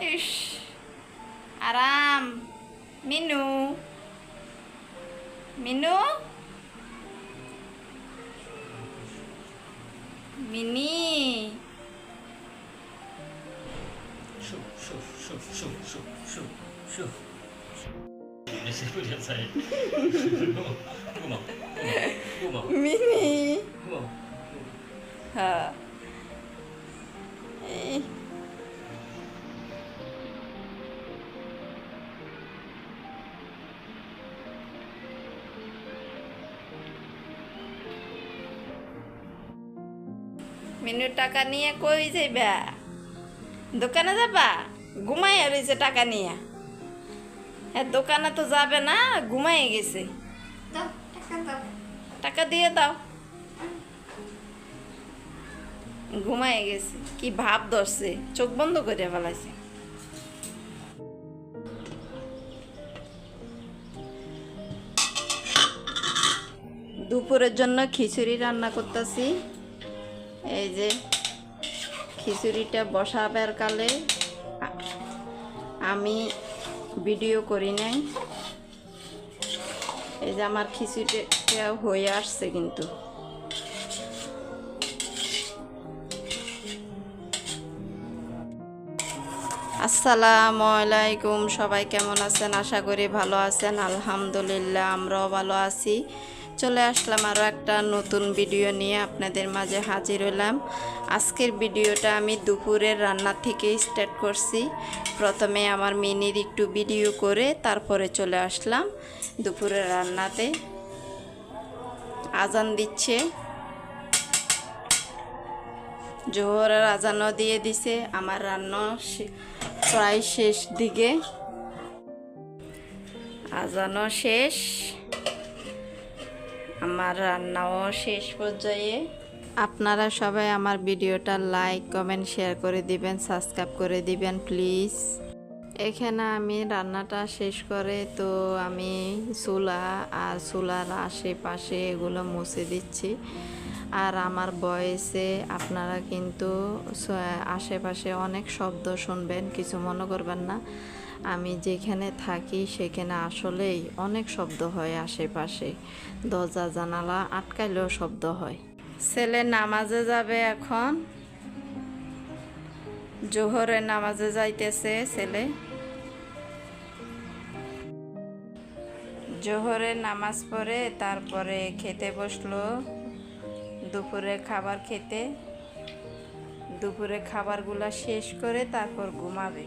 ইস আরাম Minu Minu Mini Shoo, shoo, Minu টাকা নিয়ে কই যাইবা? দোকানে যাবা? ঘুমাই রয়েছে টাকা নিয়ে। হ্যাঁ দোকানে তো যাবে না ঘুমাই গেছে। টাকা টাকা দিয়ে দাও। ঘুমাই গেছে কি ভাব ধরছে চোখ বন্ধ করে ফেলাইছে। দুপুরের জন্য খিচুড়ি রান্না করতেছি। এই যে খিচুড়িটা বসাবার কালে আমি ভিডিও করি নাই। এই যে আমার খিচুড়িটা হয়ে আসছে কিন্তু। আসসালামু আলাইকুম, সবাই কেমন আছেন? আশা করি ভালো আছেন। আলহামদুলিল্লাহ, আমরাও ভালো আছি। চলে আসলাম আরও একটা নতুন ভিডিও নিয়ে আপনাদের মাঝে হাজির হলাম। আজকের ভিডিওটা আমি দুপুরের রান্না থেকে স্টার্ট করছি। প্রথমে আমার মিনির একটু ভিডিও করে তারপরে চলে আসলাম দুপুরের রান্নাতে। আজান দিচ্ছে। জোহরের আজানও দিয়ে দিছে। আমার রান্না প্রায় শেষ দিকে। আজানও শেষ। আমার রান্নাও শেষ পর্যায়ে। আপনারা সবাই আমার ভিডিওটা লাইক, কমেন্ট, শেয়ার করে দিবেন, সাবস্ক্রাইব করে দিবেন, প্লিজ। এখানে আমি রান্নাটা শেষ করে তো আমি চুলা আর চুলার আশেপাশে এগুলো মুছে দিচ্ছি। আর আমার বয়সে আপনারা কিন্তু আশেপাশে অনেক শব্দ শুনবেন, কিছু মনে করবেন না। আমি যেখানে থাকি সেখানে আসলেই অনেক শব্দ হয় আশেপাশে। দরজা জানালা আটকাইলেও শব্দ হয়। ছেলে নামাজে যাবে এখন? জোহরের নামাজে যাইতেছে ছেলে? জোহরের নামাজ পড়ে তারপরে খেতে বসল। দুপুরে খাবার খেতে। দুপুরে খাবারগুলা শেষ করে তারপর ঘুমাবে।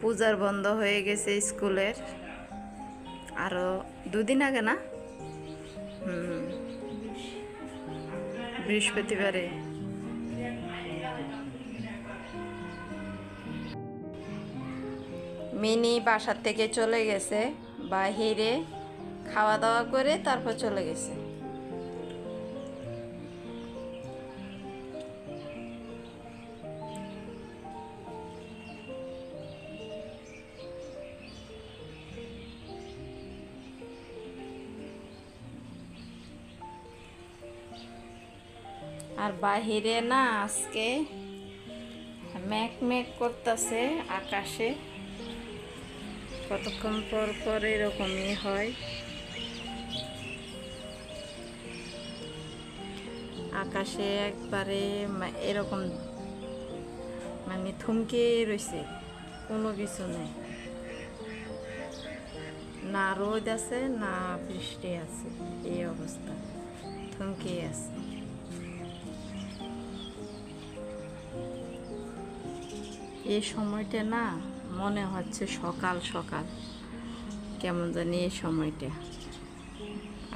পূজার বন্ধ হয়ে গেছে স্কুলের। আরও দুদিন আগে না? হুম। বৃহস্পতিবারে। মিনি বাসার থেকে চলে গেছে। বাহিরে খাওয়া দাওয়া করে তারপর চলে গেছে। আর বাহিরে না আজকে ম্যাক ম্যাক করতেছে আকাশে। কতক্ষণ পর পর এরকমই হয়। আকাশে একবারে এরকম মানে থমকে রয়েছে কোনো কিছু নেই। না রোদ আছে, না বৃষ্টি আছে, এই অবস্থা। থমকে আছে। এই সময়টা না মনে হচ্ছে সকাল সকাল। কেমন জানি এই সময়টা।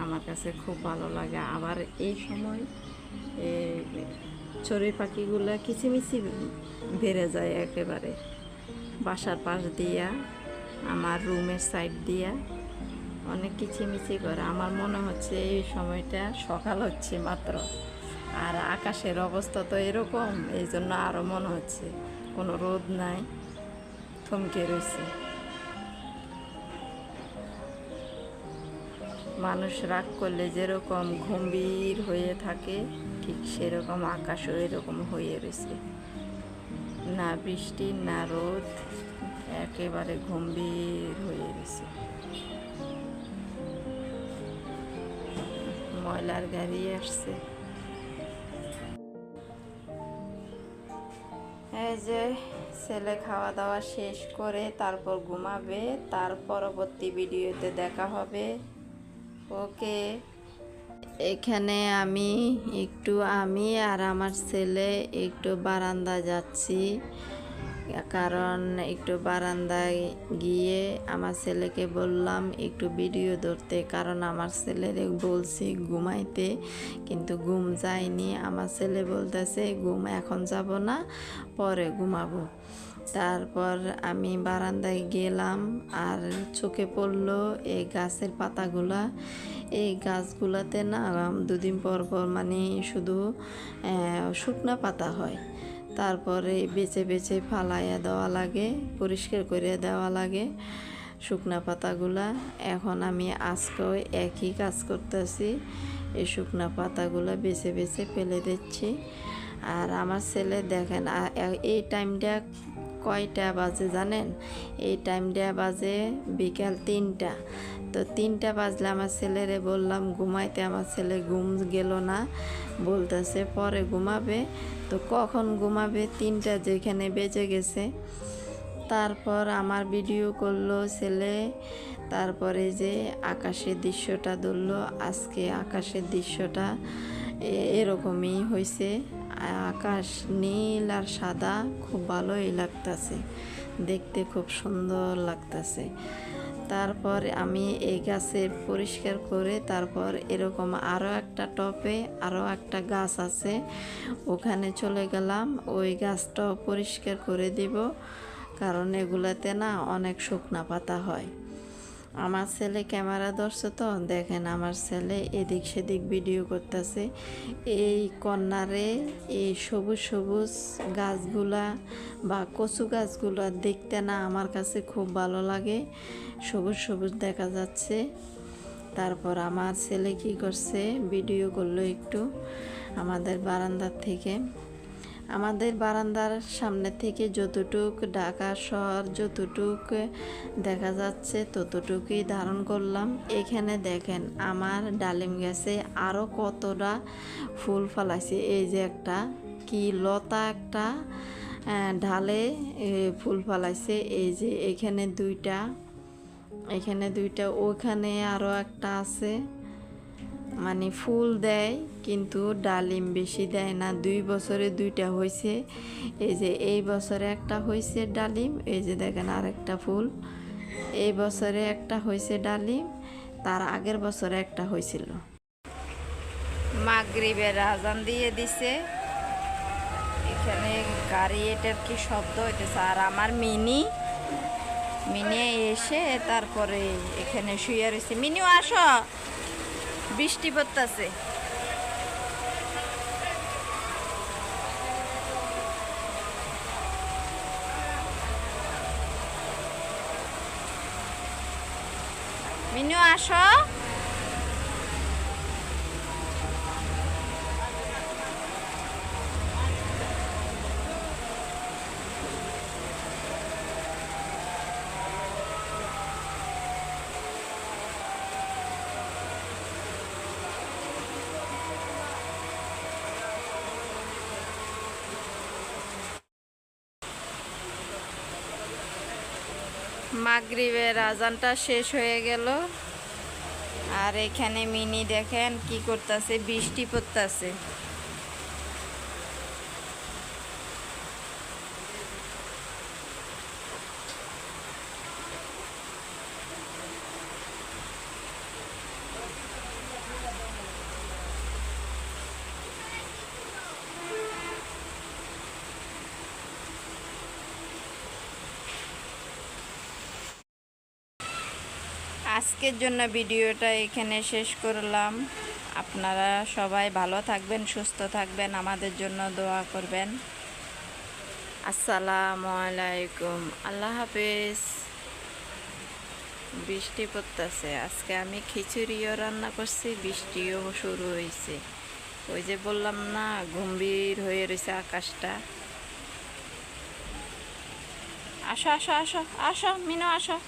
আমার কাছে খুব ভালো লাগে। আবার এই সময় চড়ুই পাখিগুলো কিচিমিচি বেড়ে যায় একেবারে। বাসার পাশ দিয়া, আমার রুমের সাইড দিয়া অনেক কিচিমিচি করে। আমার মনে হচ্ছে এই সময়টা সকাল হচ্ছে মাত্র। আর আকাশের অবস্থা তো এরকম এই জন্য আরও মনে হচ্ছে। কোনো রোদ নাই, থমকে রয়েছে মানুষ রাগ করলে যেরকম গম্ভীর হয়ে থাকে, ঠিক সেরকম আকাশও এরকম হয়ে রয়েছে না বৃষ্টি, না রোদ, একেবারে গম্ভীর হয়ে গেছে ময়লার গাড়ি আসছে। যে ছেলে খাওয়া দাওয়া শেষ করে তারপর ঘুমাবে, তার পরবর্তী ভিডিওতে দেখা হবে। ওকে? এখানে আমি একটু আমি আর আমার ছেলে একটু বারান্দা যাচ্ছি। কারণ একটু বারান্দায় গিয়ে আমার ছেলেকে বললাম, একটু ভিডিও ধরতে। কারণ আমার ছেলের বলছি ঘুমাইতে, কিন্তু ঘুম যায়নি। আমার ছেলে বলতেছে, ঘুম এখন যাব না, পরে ঘুমাবো। তারপর আমি বারান্দায় গেলাম আর চোখে পড়ল এই গাছের পাতাগুলা। এই গাছগুলাতে না, দুদিন পর পর মানে শুধু শুকনা পাতা হয়। তারপরে বেছে বেছে ফালাইয়া দেওয়া লাগে, পরিষ্কার করিয়া দেওয়া লাগে শুকনা পাতাগুলা। এখন আমি আজকে একই কাজ করতেছি, এই শুকনা পাতাগুলা বেছে বেছে ফেলে দিচ্ছি। আর আমার ছেলে দেখেন এই টাইমটা কয়টা বাজে জানেন? এই টাইমটা বাজে বিকাল তিনটা। তো তিনটা বাজলে আমার ছেলেরে বললাম, ঘুমাইতে আমার ছেলে ঘুম গেল না। বলতেছে, পরে ঘুমাবে। তো কখন ঘুমাবে? তিনটা যেখানে বেজে গেছে। তারপর আমার ভিডিও করল ছেলে। তারপরে যে আকাশের দৃশ্যটা ধরলো, আজকে আকাশের দৃশ্যটা এরকমই হয়েছে আকাশ নীল আর সাদা খুব ভালোই লাগতেছে। দেখতে খুব সুন্দর লাগতেছে। তারপর আমি এই গাছের পরিষ্কার করে তারপর এরকম আরও একটা টপে আরও একটা গাছ আছে, ওখানে চলে গেলাম। ওই গাছটাও পরিষ্কার করে দিব, কারণ এগুলাতে না অনেক শুকনা পাতা হয়। আমার ছেলে ক্যামেরা ধরছে তো, দেখেন আমার ছেলে এদিক সেদিক ভিডিও করতেছে। এই কর্নারে এই সবুজ সবুজ গাছগুলা বা কচু গাছগুলা দেখতে না আমার কাছে খুব ভালো লাগে। সবুজ সবুজ দেখা যাচ্ছে। তারপর আমার ছেলে কি করছে? ভিডিও করল একটু আমাদের বারান্দার থেকে। আমাদের বারান্দার সামনে থেকে যতটুক ঢাকা শহর যতটুক দেখা যাচ্ছে, ততটুকুই ধারণ করলাম। এখানে দেখেন আমার ডালিম গাছে আরও কতটা ফুল ফলাইছে। এই যে একটা, কি লতা একটা ঢালে ফুল ফলাইছে। এই যে এখানে দুইটা এখানে দুইটা, ওখানে আরও একটা আছে। মানে ফুল দেয়, কিন্তু ডালিম বেশি দেয় না। দুই বছরে দুইটা হয়েছে এই যে এই বছরে একটা হয়েছে ডালিম, এই যে দেখেন আরেকটা ফুল। এই বছরে একটা হয়েছে ডালিম, তার আগের বছরে একটা হয়েছিল মাগরিবের আজান দিয়ে দিছে। এখানে গাড়ি এটার কি শব্দ হইতেছে? আর আমার মিনি মিনি এসে তারপরে এখানে শুয়ে রয়েছে। মিনিও আসো। বৃষ্টি পড়তেছে। মিনু আসো। মাগরিবের আজানটা শেষ হয়ে গেল। আর এখানে মিনি দেখেন কি করতেছে বৃষ্টি পড়তেছে। আজকের জন্য ভিডিওটা এখানে শেষ করলাম। আপনারা সবাই ভালো থাকবেন, সুস্থ থাকবেন, আমাদের জন্য দোয়া করবেন। আসসালামু আলাইকুম। আল্লাহ হাফেজ। বৃষ্টি পড়তেছে। আজকে আমি খিচুড়িও রান্না করছি, বৃষ্টিও শুরু হয়েছে ওই যে বললাম না, গম্ভীর হয়ে রয়েছে আকাশটা। আসো আসো আসো আসো, মিনু, আসো।